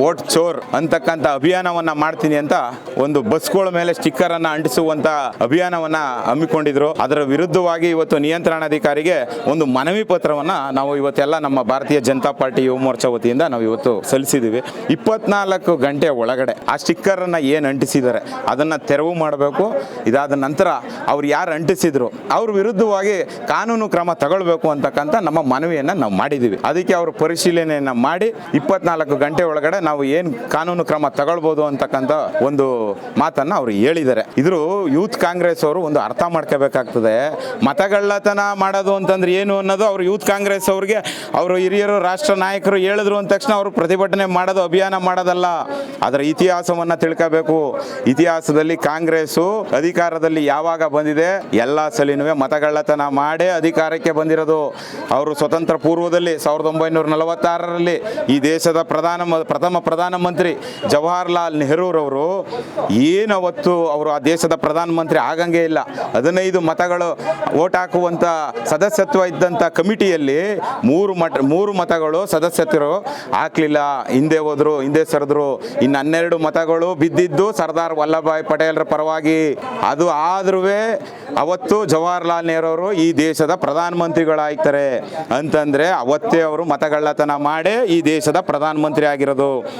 Vote ಚೋರ್ ಅಂತಕ್ಕಂಥ ಅಭಿಯಾನವನ್ನ ಮಾಡ್ತೀನಿ ಅಂತ ಒಂದು ಬಸ್ಗಳ ಮೇಲೆ ಸ್ಟಿಕ್ಕರ್ ಅನ್ನ ಅಂಟಿಸುವಂತ ಅಭಿಯಾನವನ್ನ ಹಮ್ಮಿಕೊಂಡಿದ್ರು. ಅದರ ವಿರುದ್ಧವಾಗಿ ಇವತ್ತು ನಿಯಂತ್ರಣಾಧಿಕಾರಿಗೆ ಒಂದು ಮನವಿ ಪತ್ರವನ್ನ ನಾವು ಇವತ್ತೆಲ್ಲ ನಮ್ಮ ಭಾರತೀಯ ಜನತಾ ಪಾರ್ಟಿ ಯುವ ಮೋರ್ಚಾ ವತಿಯಿಂದ ನಾವು ಇವತ್ತು ಸಲ್ಲಿಸಿದ್ದೀವಿ ಇಪ್ಪತ್ನಾಲ್ಕು ಗಂಟೆ ಒಳಗಡೆ ಆ ಸ್ಟಿಕ್ಕರ್ ಅನ್ನ ಏನು ಅಂಟಿಸಿದ್ದಾರೆ ಅದನ್ನ ತೆರವು ಮಾಡಬೇಕು. ಇದಾದ ನಂತರ ಅವ್ರು ಯಾರು ಅಂಟಿಸಿದ್ರು, ಅವ್ರ ವಿರುದ್ಧವಾಗಿ ಕಾನೂನು ಕ್ರಮ ತಗೊಳ್ಬೇಕು ಅಂತಕ್ಕಂಥ ನಮ್ಮ ಮನವಿಯನ್ನ ನಾವು ಮಾಡಿದ್ದೀವಿ ಅದಕ್ಕೆ ಅವರು ಪರಿಶೀಲನೆಯನ್ನ ಮಾಡಿ ಇಪ್ಪತ್ನಾಲ್ಕು ಗಂಟೆ ಒಳಗಡೆ ನಾವು ಏನು ಕಾನೂನು ಕ್ರಮ ತಗೊಳ್ಬೋದು ಅಂತಕ್ಕಂಥ ಒಂದು ಮಾತನ್ನ ಅವರು ಹೇಳಿದ್ದಾರೆ. ಇದ್ರು ಯೂತ್ ಕಾಂಗ್ರೆಸ್ ಅವರು ಒಂದು ಅರ್ಥ ಮಾಡ್ಕೋಬೇಕಾಗ್ತದೆ. ಮತಗಳ್ಳತನ ಮಾಡೋದು ಅಂತಂದ್ರೆ ಏನು ಅನ್ನೋದು ಅವರು ಯೂತ್ ಕಾಂಗ್ರೆಸ್ ಅವ್ರಿಗೆ ಅವರು ಹಿರಿಯರು, ರಾಷ್ಟ್ರ ನಾಯಕರು ಹೇಳಿದ್ರು ಅಂದ ತಕ್ಷಣ ಅವರು ಪ್ರತಿಭಟನೆ ಮಾಡೋದು, ಅಭಿಯಾನ ಮಾಡೋದಲ್ಲ. ಅದರ ಇತಿಹಾಸವನ್ನ ತಿಳ್ಕೋಬೇಕು. ಇತಿಹಾಸದಲ್ಲಿ ಕಾಂಗ್ರೆಸ್ಸು ಅಧಿಕಾರದಲ್ಲಿ ಯಾವಾಗ ಬಂದಿದೆ? ಎಲ್ಲ ಸಲಿನೂ ಮತಗಳ್ಳತನ ಮಾಡೇ ಅಧಿಕಾರಕ್ಕೆ ಬಂದಿರೋದು. ಅವರು ಸ್ವತಂತ್ರ ಪೂರ್ವದಲ್ಲಿ ಸಾವಿರದ ಒಂಬೈನೂರ ನಲವತ್ತಾರರಲ್ಲಿ ಈ ದೇಶದ ಪ್ರಧಾನ ಪ್ರಥಮ ಪ್ರಧಾನಮಂತ್ರಿ ಜವಾಹರ್ಲಾಲ್ ನೆಹರೂರವರು ಏನು ಅವತ್ತು ಅವರು ಆ ದೇಶದ ಪ್ರಧಾನಮಂತ್ರಿ ಆಗಂಗೆ ಇಲ್ಲ. ಹದಿನೈದು ಮತಗಳು ಓಟ್ ಹಾಕುವಂಥ ಸದಸ್ಯತ್ವ ಇದ್ದಂಥ ಕಮಿಟಿಯಲ್ಲಿ ಮೂರು ಮತ ಮೂರು ಮತಗಳು ಸದಸ್ಯತ್ವರು ಹಾಕಲಿಲ್ಲ. ಹಿಂದೆ ಹೋದರು, ಹಿಂದೆ ಸರಿದ್ರು, ಇನ್ನು ಹನ್ನೆರಡು ಮತಗಳು ಬಿದ್ದಿದ್ದು ಸರ್ದಾರ್ ವಲ್ಲಭಾಯ್ ಪಟೇಲ್ರ ಪರವಾಗಿ. ಅದು ಆದ್ರೂ ಅವತ್ತು ಜವಾಹರ್ಲಾಲ್ ನೆಹರು ಅವರು ಈ ದೇಶದ ಪ್ರಧಾನಮಂತ್ರಿಗಳಾಗ್ತಾರೆ ಅಂತಂದ್ರೆ ಅವತ್ತೇ ಅವರು ಮತಗಳ್ಳತನ ಮಾಡೇ ಈ ದೇಶದ ಪ್ರಧಾನಮಂತ್ರಿ ಆಗಿರೋದು.